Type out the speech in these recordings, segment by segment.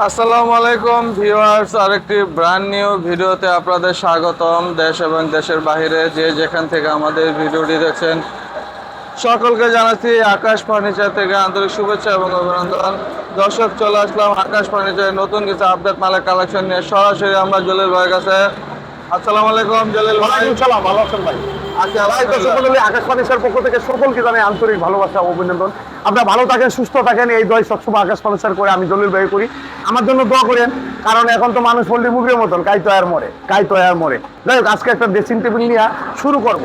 আসসালামু আলাইকুম ভিউয়ার্স, আরেকটি ব্র্যান্ড নিউ ভিডিওতে আপনাদের স্বাগতম। দেশ এবং দেশের বাইরে যে যেখান থেকে আমাদের ভিডিওটি দেখছেন, সকলকে জানাচ্ছি আকাশ ফার্নিচার থেকে আন্তরিক শুভেচ্ছা এবং অভিনন্দন। দর্শক, চলে আসলাম আকাশ ফার্নিচারের নতুন কিছু আপডেট মালের কালেকশন নিয়ে। সরাসরি আমরা জলিল ভাইয়ের কাছে। আসসালামু আলাইকুম জলিল ভাই। ভালো আছেন ভাই? পক্ষ থেকে সকলকে জানাই আন্তরিক ভালোবাসা অভিনন্দন। আপনারা ভালো থাকেন সুস্থ থাকেন এই দয় সবসময় করে আমি দলিল ভাই করি। আমার জন্য দোয়া করেন কারণ এখন তো মানুষ মতন কাই তয়ার মরে কাই তয়ার মরে যাই হোক আজকে একটা ড্রেসিং টেবিল নিয়ে শুরু করব।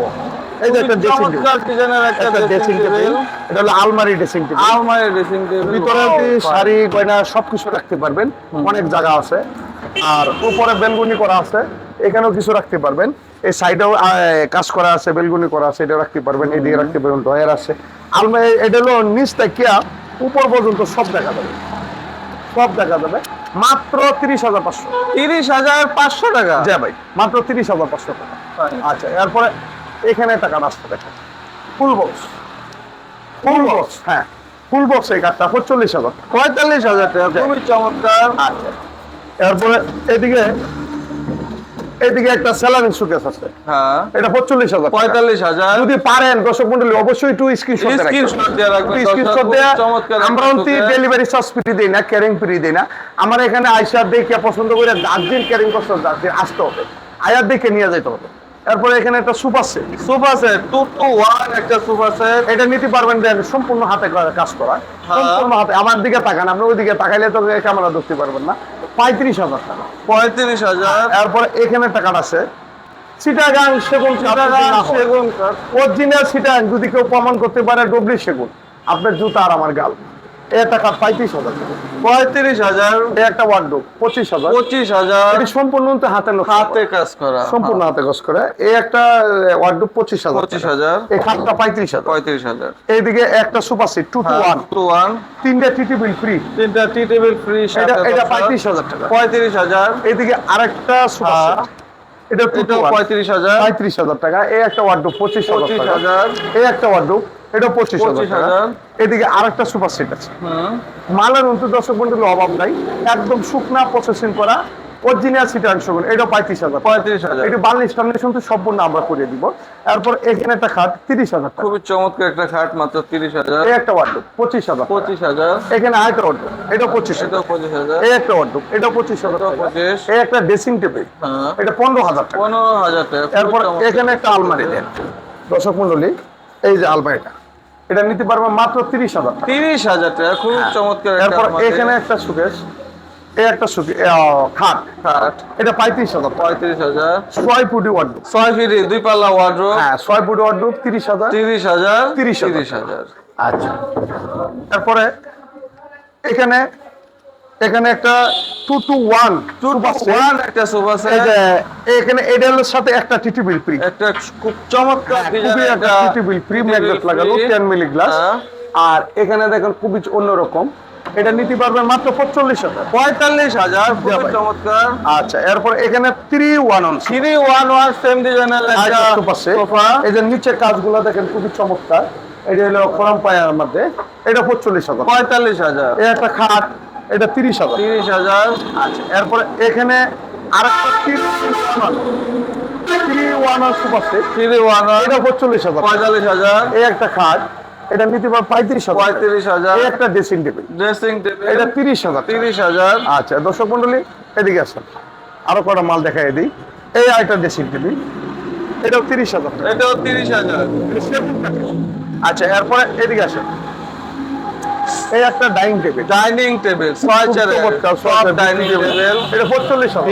এই যে একটা ড্রেসিং টেবিল একটা একটা ড্রেসিং টেবিল এটা হলো আলমারি ড্রেসিং টেবিল আলমারি ড্রেসিং টেবিল ভিতরে আপনি শাড়ি গয়না সবকিছু রাখতে পারবেন। অনেক জায়গা আছে। আর উপরে বেলগুনি করা আছে। এখানেও কিছু রাখতে পারবেন। এই সাইডেও কাজ করা আছে বেলগুনি করা আছে এটা রাখতে পারবেন এদিকে রাখতে পারবেন ডয়ার আছে। আলমারি এটা হলো নিচ থেকে উপর পর্যন্ত সব দেখা যাবে। সব দেখা যাবে। মাত্র তিরিশ হাজার পাঁচশো। তিরিশ হাজার পাঁচশো টাকা? জি ভাই মাত্র তিরিশ হাজার পাঁচশো টাকা। আচ্ছা এরপরে এখানে টাকা রাস্তা দেখেন। Full box. ফুল বক্স হ্যাঁ। ফুল বক্স এই কাঠটা পঁয়তাল্লিশ হাজার। পঁয়তাল্লিশ হাজার টাকা খুবই চমৎকার। আচ্ছা। এরপরে এদিকে এদিকে একটা স্যালারিং সুকেস আছে। হ্যাঁ। এটা পঁয়তাল্লিশ হাজার টাকা। পঁয়তাল্লিশ হাজার। যদি পারেন দর্শক অবশ্যই একটু স্ক্রিনশট Screenshot দিয়ে রাখবেন, স্ক্রিনশট দেয়া আমরা অন্তি ডেলিভারি চার্জ ফ্রি দেই না ক্যারিং ফ্রি দেই না। আমার এখানে আইসা দেখে পছন্দ করে দার্জিল ক্যারিং করতে দার্জিল আসতে হবে। আয়ার দেখে নিয়ে যেতে হবে। এরপরে এখানে একটা super set sofa set two two one একটা সুপার সেট এটা নিতে পারবেন দেন সম্পূর্ণ হাতে করা কাজ করা। হ্যাঁ। সম্পূর্ণ হাতে। আমার দিকে তাকান আপনি ওইদিকে তাকাইলে তো ক্যামেরা ধরতে পারবেন না। পঁয়ত্রিশ হাজার টাকা। পঁয়ত্রিশ হাজার। এরপরে এখানে টাকা আছে। চিটাগাং সেগুন সেগুন কাঠ। অরিজিনাল চিটাগাং যদি কেউ প্রমাণ করতে পারে ডবলি সেগুন। আপনার জুতা আর আমার গাল। এ টাকা পঁয়ত্রিশ হাজার টাকা। পঁয়ত্রিশ হাজার একটা ওয়ার্ডরোব পঁচিশ হাজার। পঁচিশ হাজার। সম্পূর্ণ হাতে হাতে কাজ করা। সম্পূর্ণ হাতে কাজ করে। এই একটা ওয়ার্ডরোব পঁচিশ হাজার। পঁচিশ হাজার। এই খাটটা পঁয়ত্রিশ হাজার। পঁয়ত্রিশ হাজার। এইদিকে একটা super seat two two one two one তিনটা টিটি বিল ফ্রি তিনটা টি টেবিল ফ্রি এটা এটা পঁয়ত্রিশ হাজার টাকা। পঁয়ত্রিশ হাজার। এইদিকে আরেকটা সুপার হ্যাঁ। এটা টু টু পঁয়ত্রিশ হাজার। পঁয়ত্রিশ হাজার টাকা। এই একটা ওয়ার্ডরোব পঁচিশ পঁচিশ হাজার। এই একটা ওয়ার্ডরোব এটা পঁচিশ হাজার এদিকে আরেকটা সুপার সেট আছে। মালের অন্তর দর্শক মন্ডলের অভাব নাই। একদম শুকনা প্রসেসিং করা অরিজিনাল সিটার অংশগুলো এটা পঁয়ত্রিশ হাজার। পঁয়ত্রিশ হাজার। এটা বার্নিশ টার্নিশ কিন্তু সম্পূর্ণ আমরা করে দিব। এরপর এখানে একটা খাট তিরিশ হাজার খুবই চমৎকার একটা খাট মাত্র তিরিশ হাজার। এই একটা ওয়ার্ডরোব পঁচিশ হাজার পঁচিশ হাজার। এখানে আরেকটা ওয়ার্ডরোব এটা পঁচিশ এটাও পঁচিশ হাজার। এই একটা ওয়ার্ডরোব এটা পঁচিশ হাজার পঁচিশ। এই একটা ড্রেসিং টেবিল হ্যাঁ। এটা পনেরো হাজার পনেরো হাজার টাকা এরপর এখানে একটা আলমারি দেন। দর্শক মন্ডলী এই যে আলমারিটা। এটা নিতে পারবে মাত্র তিরিশ হাজার তিরিশ হাজার টাকা খুব চমৎকার একটা এরপর এখানে একটা সুকেশ এই একটা সুকে খাট। খাট। এটা পঁয়ত্রিশ হাজার পঁয়ত্রিশ হাজার। ছয় ফুটি ওয়ার্ডরোব ছয় ফুটি দুই পাল্লা ওয়ার্ড্রোব হ্যাঁ ছয় ফুটি ওয়ার্ডরোব তিরিশ হাজার। তিরিশ হাজার তিরিশ হাজার। তিরিশ হাজার। আচ্ছা। তারপরে এখানে এখানে একটা two two one two one একটা সোফা সেট এখানে এডেলের সাথে একটা টিটি বিল ফ্রি একটা খুব চমৎকার খুবই একটা টিটি বিল ফ্রি ম্যাগনেট লাগানো টেন মিলি গ্লাস হ্যাঁ। আর এখানে দেখেন খুবই অন্যরকম এটা নিতে পারবেন মাত্র পঁচল্লিশ হাজার। পঁয়তাল্লিশ হাজার খুবই চমৎকার। আচ্ছা এরপর এখানে three one on three one one same ডিজাইনের সোফা এই যে নিচের কাজগুলো দেখেন খুবই চমৎকার। এটা হলো খরম পায়ার মধ্যে। এটা পঁচল্লিশ হাজার। পঁয়তাল্লিশ হাজার। একটা খাট। এটা তিরিশ হাজার। তিরিশ হাজার। আচ্ছা এরপরে এখানে আরেকটা থ্রি সুপার। সেট থ্রি এটা হাজার। পঁয়তাল্লিশ হাজার। এই একটা খাট এটা নিতে পঁয়ত্রিশ হাজার পঁয়ত্রিশ হাজার। একটা ড্রেসিং টেবিল ড্রেসিং টেবিল এটা তিরিশ হাজার তিরিশ হাজার। আচ্ছা দর্শক মন্ডলী এদিকে আসেন। আরও কটা মাল দেখাই দিই। এই আরেকটা ড্রেসিং টেবিল এটাও তিরিশ হাজার। এটাও তিরিশ হাজার। আচ্ছা এরপরে এদিকে আসেন। এই একটা ডাইনিং টেবিল ডাইনিং টেবিল ছয় সব ডাইনিং টেবিল এটা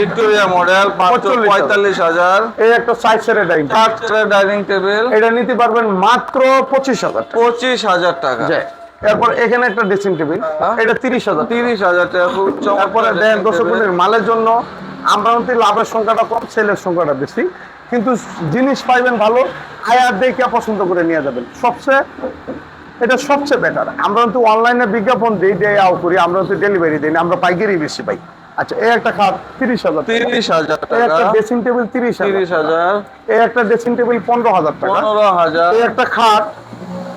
ভিক্টোরিয়া মডেল মাত্র 45,000 পঁয়তাল্লিশ হাজার। এই একটা সাইড ডাইনিং চেয়ারের ডাইনিং টেবিল এটা নিতে পারবেন মাত্র পঁচিশ হাজার টাকা। পঁচিশ হাজার টাকা। এরপর এখানে একটা ড্রেসিং টেবিল হ্যাঁ। এটা তিরিশ হাজার তিরিশ হাজার টাকা খুব তারপরে চমৎকার দেন dressing দর্শক মালের জন্য। আমরা লাভের সংখ্যাটা কম সেলের সংখ্যাটা বেশি। কিন্তু জিনিস পাইবেন ভালো আয়ার দেখে পছন্দ করে নিয়ে যাবেন। সবচেয়ে এটা সবচেয়ে বেটার আমরা তো অনলাইনে বিজ্ঞাপন দিই দিয়ে আও করি আমরা তো ডেলিভারি দিই না আমরা পাইকারি বেশি পাই। আচ্ছা এই একটা খাট তিরিশ হাজার টাকা। তিরিশ হাজার এই একটা ড্রেসিং টেবিল তিরিশ তিরিশ হাজার। এই একটা ড্রেসিং টেবিল পনেরো হাজার টাকা। পনেরো হাজার। এই একটা খাট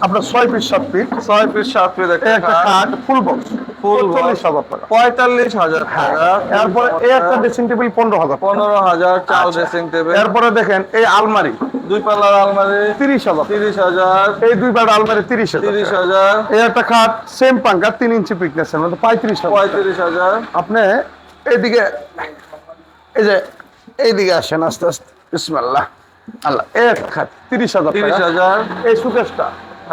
আপনার ছয় পিস সাত পিস ছয় পিস সাত পিস একটা খাট। ফুল বক্স হাজার টাকা। পঁয়তাল্লিশ হাজার টাকা। এরপরে এই একটা ড্রেসিং টেবিল পনেরো হাজার পনেরো হাজার আচ্ছা। ড্রেসিং টেবিল এরপরে দেখেন এই আলমারি। দুই পাল্লার আলমারি। তিরিশ হাজার। তিরিশ হাজার। এই দুই পাল্লা আলমারি তিরিশ হাজার তিরিশ হাজার। এই একটা খাট সেম পাঙ্কা তিন ইঞ্চি পিকনেস এর মধ্যে পঁয়ত্রিশ হাজার পঁয়ত্রিশ হাজার। আপনি এইদিকে এই যে এইদিকে আসেন আস্তে আস্তে। বিসমিল্লাহ। আল্লাহ একটা খাট তিরিশ হাজার তিরিশ হাজার। এই সুকেশটা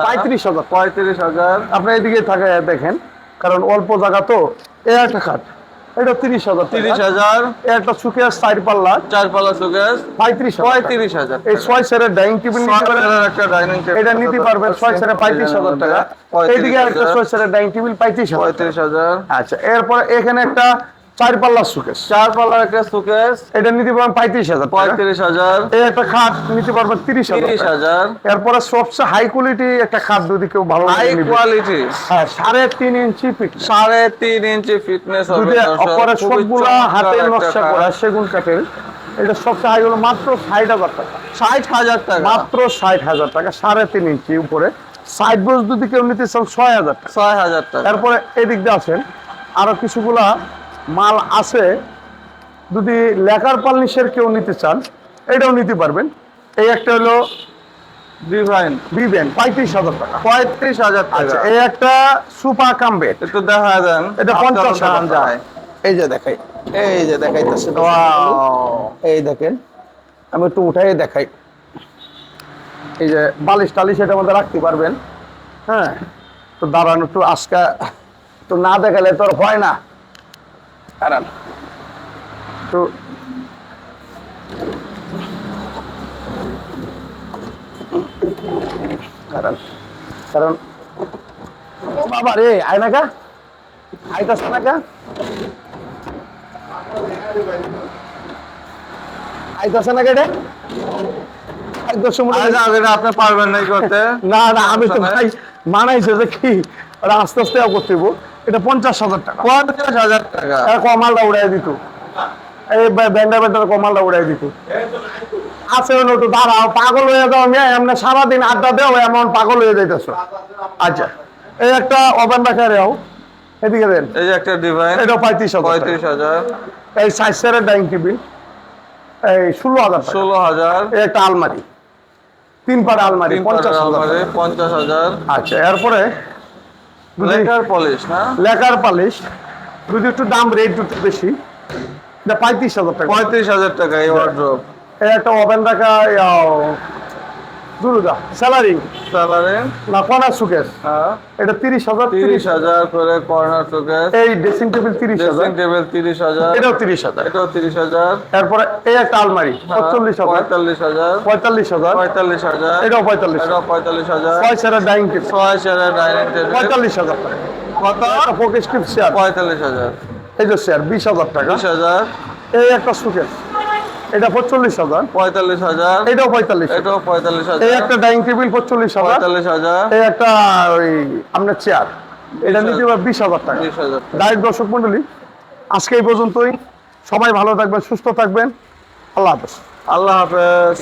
পঁয়ত্রিশ হাজার। পঁয়ত্রিশ হাজার। আপনি এদিকে থাকে দেখেন কারণ অল্প জায়গা তো একটা খাট। এটা তিরিশ হাজার তিরিশ হাজার। একটা সুকেশ চার পাল্লা চার পাল্লা সুকেস পঁয়ত্রিশ। পঁয়ত্রিশ হাজার এই ছয় সেরের ডাইনিং টেবিল একটা ডাইনিং টেবিল এটা নিতে পারবেন ছয় সেরে পঁয়ত্রিশ হাজার টাকা। এইদিকে একটা ছয় সেরের ডাইনিং টেবিল পঁয়ত্রিশ। পঁয়ত্রিশ হাজার। আচ্ছা এরপর এখানে একটা চার পাল্লা সুকেশ চার পাল্লার একটা সুকেস এটা নিতে পারবেন পঁয়ত্রিশ হাজার পঁয়ত্রিশ হাজার। এই একটা খাট নিতে পারবেন তিরিশ হাজার তিরিশ হাজার। এরপরে সবচেয়ে হাই কোয়ালিটি একটা খাট যদি কেউ ভালো হাই কোয়ালিটি হ্যাঁ সাড়ে তিন ইঞ্চি সাড়ে তিন ইঞ্চি ফিটনেস হবে অপরে সবগুলা হাতে নকশা করা সেগুন কাঠের। এটা সবচেয়ে হাই হলো মাত্র ষাট হাজার টাকা। ষাট হাজার টাকা। মাত্র ষাট হাজার টাকা সাড়ে তিন ইঞ্চি উপরে। সাইড বোস যদি কেউ নিতে চান ছয় হাজার টাকা। ছয় হাজার টাকা। তারপরে এদিক দিয়ে আছেন আরও কিছুগুলা মাল আছে যদি লেখার পালনিশের কেউ নিতে চান এটাও নিতে পারবেন। এই একটা হলো ডিভাইন পঁয়ত্রিশ হাজার টাকা। পঁয়ত্রিশ হাজার আচ্ছা টাকা এই একটা সুপার কামবেট একটু দেখা দেন এটা পঞ্চাশ হাজার যায়? এই যে দেখাই এই যে দেখাইতেছে এই দেখেন আমি একটু উঠাই দেখাই। এই যে বালিশ টালিশ এটার মধ্যে রাখতে পারবেন। হ্যাঁ তো দাঁড়ান একটু আজকা তো না দেখালে তো আর হয় না। দাঁড়ান। তো কারণ ও বাবা রে আয় না কা? আইতাছে না কা আইতাছে না কেটে আপনি পারবেন নাই করতে। না না আমি তো ভাই মানাইছে যে কি? আস্তে আস্তে করতে হইবো। এটা পঞ্চাশ হাজার টাকা। পঞ্চাশ হাজার টাকা। কমালটা উড়াই দিত। এই ব্যান্ডা ব্যান্ডার কমালটা উড়াই দিত। আছে একটু দাঁড়াও পাগল হয়ে যাও মেয়ে এমনি সারাদিন আড্ডা দেও এমন পাগল হয়ে যাইতেছ। আচ্ছা এই একটা ওভেন রাখা রেও এদিকে দেন। এই যে একটা ডিভাইন এটা পঁয়ত্রিশ পঁয়ত্রিশ হাজার। এই সাইজের ডাইনিং টেবিল। এই ষোলো হাজার। ষোলো হাজার। এই একটা আলমারি। তিন পাড়া আলমারি পঞ্চাশ হাজার আলমারি পঞ্চাশ হাজার। আচ্ছা এরপরে লেখার পলিশ না? লেকার পালিশ যদি একটু দাম রেট একটু বেশি। এটা পঁয়ত্রিশ হাজার টাকা। পঁয়ত্রিশ হাজার টাকা এই ওয়ার্ড্রপ এটা একটা ওভেন রাখা দুর্গা স্যালারি স্যালারি না কর্নার হ্যাঁ। এটা তিরিশ হাজার তিরিশ হাজার করে কর্নার এই ড্রেসিং টেবিল তিরিশ হাজার। টেবিল তিরিশ হাজার। এটাও তিরিশ হাজার। এটাও তিরিশ হাজার। এরপরে এই একটা আলমারি হ্যাঁ, পঁয়তাল্লিশ হাজার। পঁয়তাল্লিশ হাজার। পঁয়তাল্লিশ হাজার। পঁয়তাল্লিশ হাজার। এটাও পঁয়তাল্লিশ। এটাও পঁয়তাল্লিশ হাজার। ছয় সেরা ডাইনিং টেবিল ছয় চেয়ারের ডাইনিং টেবিল পঁয়তাল্লিশ হাজার কত? একটা ফোকেস টিপ চেয়ার পঁয়তাল্লিশ হাজার। এই যে চেয়ার বিশ হাজার টাকা। বিশ হাজার। এই একটা সুকেস এটা পঁয়তাল্লিশ হাজার। পঁয়তাল্লিশ হাজার। এটাও পঁয়তাল্লিশ। এটাও পঁয়তাল্লিশ এই হাজার একটা ডাইনিং টেবিল পঁয়তাল্লিশ হাজার। পঁয়তাল্লিশ হাজার। এই একটা ওই আপনার চেয়ার এটা নিতে পারবে বিশ হাজার টাকা। বিশ হাজার। ডাইরেক্ট দর্শক মন্ডলী আজকে এই পর্যন্তই। সবাই ভালো থাকবেন সুস্থ থাকবেন। আল্লাহ হাফেজ। আল্লাহ হাফেজ।